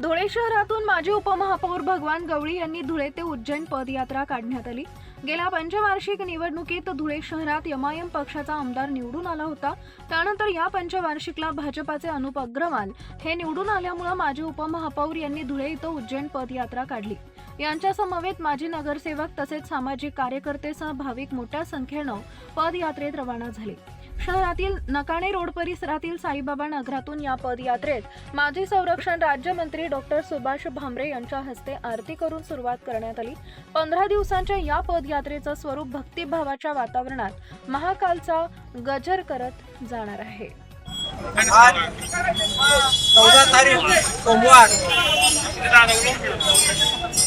धुळे शहरातून माजी उपमहापौर भगवान गवळी यांनी धुळे ते उज्जैन पदयात्रा काढण्यात आली. गेल्या पंचवार्षिक निवडणुकीत धुळे शहरात यमायम पक्षाचा आमदार निवडून आला होता. त्यानंतर या पंचवार्षिकला भाजपाचे अनुप अग्रवाल हे निवडून आल्यामुळे माजी उपमहापौर यांनी धुळे इथं उज्जैन पदयात्रा काढली. यांच्या समवेत माजी नगरसेवक तसेच सामाजिक कार्यकर्तेसह भाविक मोठ्या संख्येनं पदयात्रेत रवाना झाले. शहरातील नकाणे रोड परिसरातील साईबाबा नगरातून या पदयात्रेत माजी संरक्षण राज्यमंत्री डॉक्टर सुभाष भामरे यांच्या हस्ते आरती करून सुरुवात करण्यात आली. पंधरा दिवसांच्या या पदयात्रेचं स्वरूप भक्तिभावाच्या वातावरणात महाकालचा गजर करत जाणार आहे. चौदा तारीख सोमवार.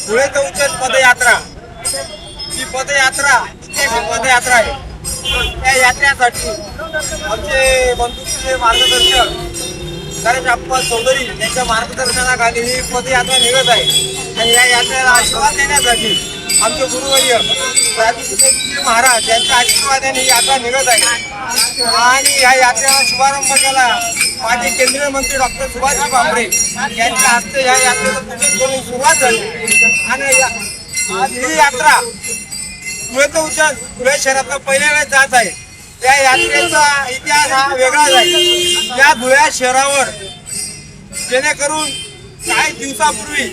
धुळे पदयात्रा. ही पदयात्रा ऐतिहासिक पदयात्रा आहे. त्या यात्रेसाठी आमचे बंधूचे मार्गदर्शक गणेश चौधरी यांच्या मार्गदर्शनाखाली ही पदयात्रा निघत आहे. आणि या यात्रेला आशीर्वाद देण्यासाठी आमचे गुरुवर्य राजू महाराज यांच्या आशीर्वादाने ही यात्रा निघत आहे. आणि या यात्रेला शुभारंभ केला माजी केंद्रीय मंत्री डॉक्टर सुभाष भामरे यांच्या हस्ते या यात्रेचं पूजन करून सुरुवात झाली. आणि या- ही यात्रा धुळे ते उज्जैन धुळे शहरातलं पहिल्या वेळेस जात आहे. त्या यात्रेचा इतिहास हा वेगळाच आहे त्या धुळ्या शहरावर जेणेकरून काही दिवसापूर्वी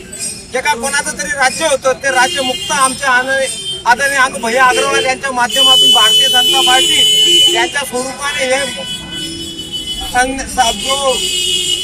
जे का कोणाचं तरी राज्य होतं ते राज्य मुक्त आमच्या आन- आदरणीय अनु भैया अग्रवाल यांच्या माध्यमातून भारतीय जनता पार्टी यांच्या स्वरूपाने हे जो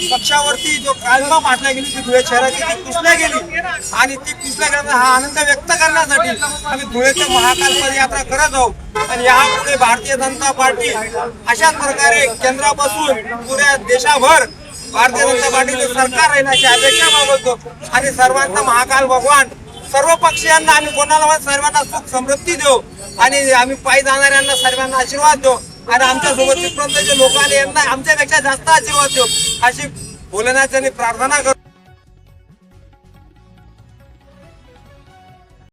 पक्षावरती जो काळमा पाडल्या गेली ती धुळे शहराची ती पुसल्या गेली आणि ती पुसल्या गेल्याचा हा आनंद व्यक्त करण्यासाठी आम्ही धुळेच्या महाकाल पदयात्रा करत आहोत. आणि यापुढे भारतीय जनता पार्टी अशाच प्रकारे केंद्रापासून पुऱ्या देशाभर भारतीय जनता पार्टीचे सरकार राहील अपेक्षा मागवतो आणि सर्वांचा महाकाल भगवान. सर्व पक्षीयांना आम्ही कोणाला सर्वांना सुख समृद्धी देऊ. आणि आम्ही पायी जाणाऱ्यांना सर्वांना आशीर्वाद देऊ. आणि आमच्यासोबत जे लोक आले यांना आमच्यापेक्षा जास्त आशीर्वाद देऊ अशी भोलेनाथांनी प्रार्थना करतो